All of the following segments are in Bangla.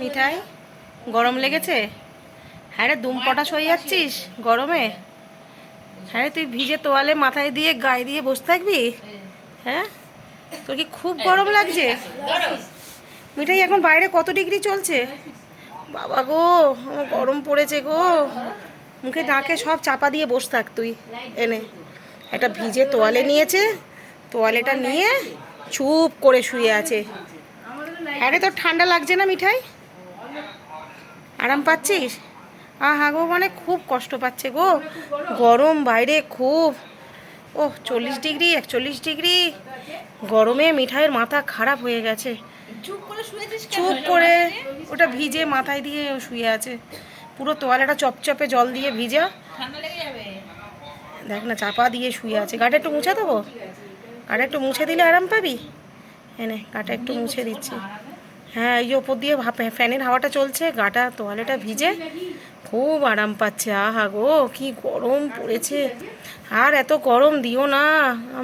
মিঠাই গরম লেগেছে? হ্যাঁ রে দুম পটা সয়ে যাচ্ছিস গরমে? হ্যাঁ তুই ভিজে তোয়ালে মাথায় দিয়ে গায়ে দিয়ে বসে থাকবি? হ্যাঁ? তোর কি খুব গরম লাগছে? মিঠাই এখন বাইরে কত ডিগ্রি চলছে? বাবা গো আমার গরম পড়েছে গো। মুখে ডাকে সব চাপা দিয়ে বসে থাক তুই এনে। একটা ভিজে তোয়ালে নিয়েছে তোয়ালেটা নিয়ে চুপ করে শুয়ে আছে। হ্যাঁ রে তোর ঠান্ডা লাগছে না মিঠাই? আরাম পাচ্ছিস? আহা গো মানে খুব কষ্ট পাচ্ছে গো। গরম বাইরে খুব। ও চল্লিশ ডিগ্রি একচল্লিশ ডিগ্রি। গরমে মিঠাইয়ের মাথা খারাপ হয়ে গেছে। চুপ করে ওটা ভিজে মাথায় দিয়ে শুয়ে আছে। পুরো তোয়ালেটা চপচপে জল দিয়ে ভিজা। দেখ না চাপা দিয়ে শুয়ে আছে। গাটা একটু মুছে দেবো? গাটা একটু মুছে দিলে আরাম পাবি? এনে গাটা একটু মুছে দিচ্ছি। হ্যাঁ এই ওপর দিয়ে ফ্যানের হাওয়াটা চলছে, গাটা, তোয়ালেটা ভিজে খুব আরাম পাচ্ছে। আহা গো, কি গরম পড়েছে। আর এত গরম দিও না,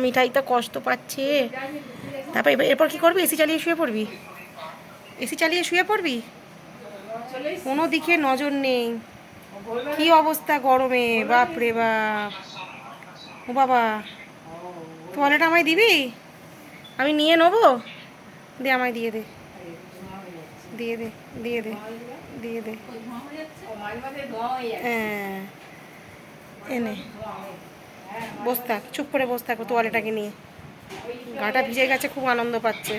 মিঠাইটা কষ্ট পাচ্ছে। তারপর এরপর কি করবি? এসি চালিয়ে শুয়ে পড়বি? এসি চালিয়ে শুয়ে পড়বি? কোনো দিকে নজর নেই। কি অবস্থা গরমে, বাপ রে বাপ। ও বাবা, তোয়ালেটা আমায় দিবি? আমি নিয়ে নেব? দে, আমায় দিয়ে দে। দিয়ে দে দিয়ে দে দিয়ে দে। হ্যাঁ। এনে বস থাক, চুপ করে বস থাকো তোয়ালেটাকে নিয়ে। গাটা ভিজে গেছে, খুব আনন্দ পাচ্ছে।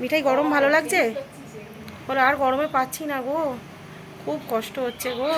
মিঠাই গরম ভালো লাগছে? বলো, আর গরমে পাচ্ছি না গো। খুব কষ্ট হচ্ছে গো।